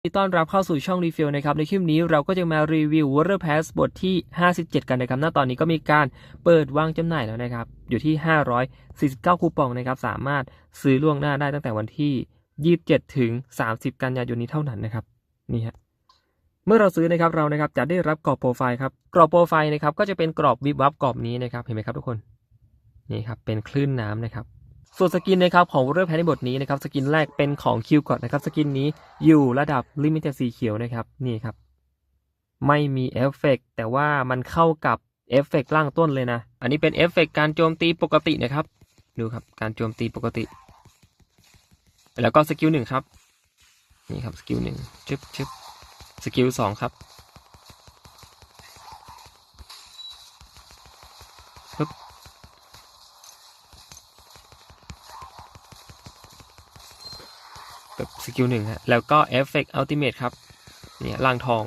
ยินดีต้อนรับเข้าสู่ช่องรีฟิลนะครับ ในคลิปนี้เราก็จะมารีวิว Water Pass บทที่ 57 กันนะครับ ณ ตอนนี้ก็มีการเปิดวางจำหน่ายแล้วนะครับ อยู่ที่ 549 คูปองนะครับ สามารถซื้อล่วงหน้าได้ตั้งแต่วันที่ 27 ถึง 30 กันยายนนี้เท่านั้นนะครับ นี่ฮะ เมื่อเราซื้อนะครับเรานะครับจะได้รับกรอบโปรไฟล์ครับ กรอบโปรไฟล์นะครับก็จะเป็นกรอบวิบวับกรอบนี้นะครับ เห็นไหมครับทุกคน นี่ครับ เป็นคลื่นน้ำนะครับ ส่วนสกินนะครับของ Water Pass ในบทนี้นะครับสกินแรกเป็นของคิวก่อนนะครับสกินนี้อยู่ระดับลิมิเต็ดสีเขียวนะครับนี่ครับไม่มีเอฟเฟกต์แต่ว่ามันเข้ากับเอฟเฟกต์ล่างต้นเลยนะ อันนี้เป็นเอฟเฟกต์การโจมตีปกตินะครับ ดูครับการโจมตีปกติ แล้วก็สกิลหนึ่งครับ นี่ครับสกิลหนึ่งชึบชึบสกิลสองครับปึ๊บ แบบสกิลหนึ่งฮะ แล้วก็เอฟเฟกต์อัลติเมทครับ เนี่ยล่างทอง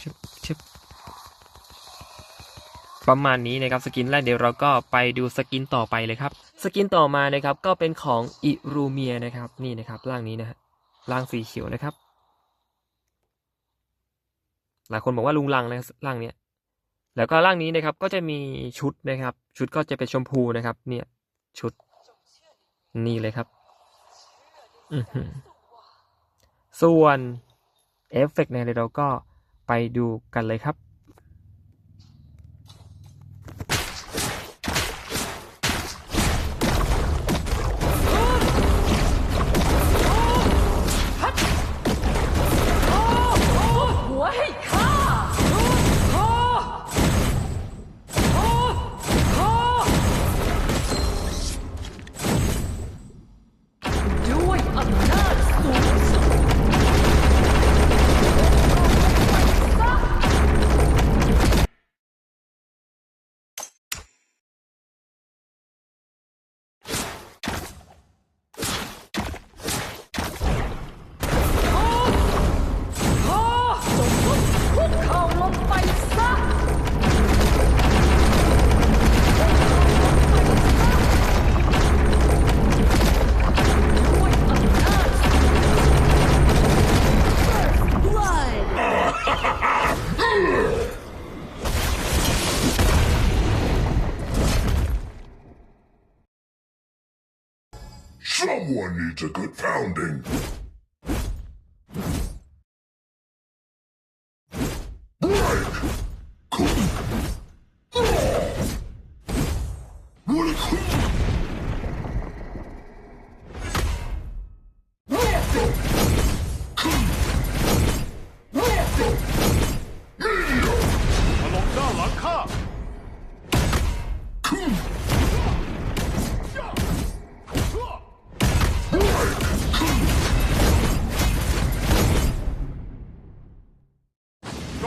ชึบชึบประมาณนี้นะครับสกินแรกเดี๋ยวเราก็ไปดูสกินต่อไปเลยครับ สกินต่อมานะครับก็เป็นของอิรูเมียนะครับนี่นะครับล่างนี้นะฮะล่างสีเขียวนะครับ หลายคนบอกว่าลุงลังนะล่างเนี้ยแล้วก็ล่างนี้นะครับก็จะมีชุดนะครับ ชุดก็จะเป็นชมพูนะครับ เนี่ยชุด นี่เลยครับ ส่วนเอฟเฟกต์ในเราก็ไปดูกันเลยครับ Someone needs a good pounding.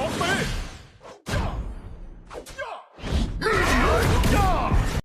โจมตี